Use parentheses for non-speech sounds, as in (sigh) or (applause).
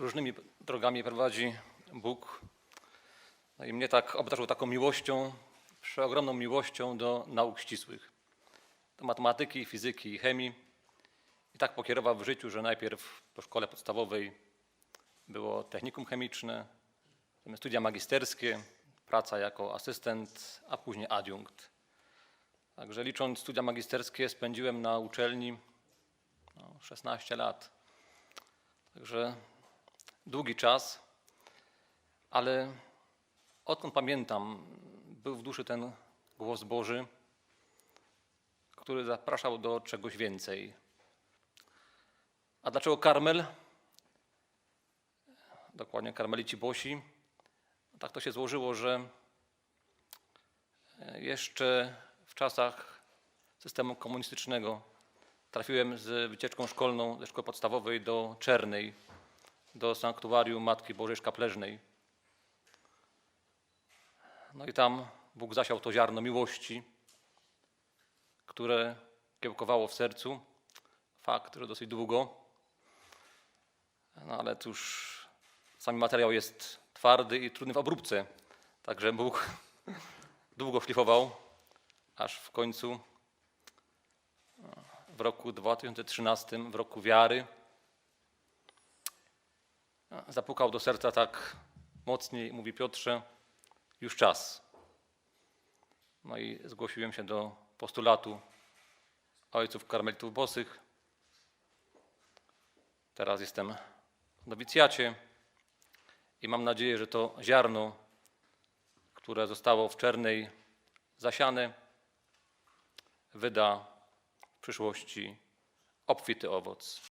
różnymi drogami prowadzi Bóg. No i mnie tak obdarzył taką miłością, przeogromną miłością do nauk ścisłych, do matematyki, fizyki i chemii. I tak pokierował w życiu, że najpierw po szkole podstawowej było technikum chemiczne, potem studia magisterskie, praca jako asystent, a później adiunkt. Także licząc studia magisterskie spędziłem na uczelni no, 16 lat. Także długi czas, ale odkąd pamiętam, był w duszy ten głos Boży, który zapraszał do czegoś więcej. A dlaczego Karmel? Dokładnie karmelici Bosi. Tak to się złożyło, że jeszcze w czasach systemu komunistycznego trafiłem z wycieczką szkolną ze szkoły podstawowej do Czernej, do sanktuarium Matki Bożej Szkapleżnej. No i tam Bóg zasiał to ziarno miłości, które kiełkowało w sercu. Fakt, że dosyć długo. No ale cóż, sam materiał jest twardy i trudny w obróbce. Także Bóg (laughs) długo szlifował, aż w końcu w roku 2013, w roku wiary, zapukał do serca tak mocniej i mówi Piotrze, już czas. No i zgłosiłem się do postulatu ojców karmelitów bosych. Teraz jestem w nowicjacie i mam nadzieję, że to ziarno, które zostało w Czernej zasiane, wyda w przyszłości obfity owoc.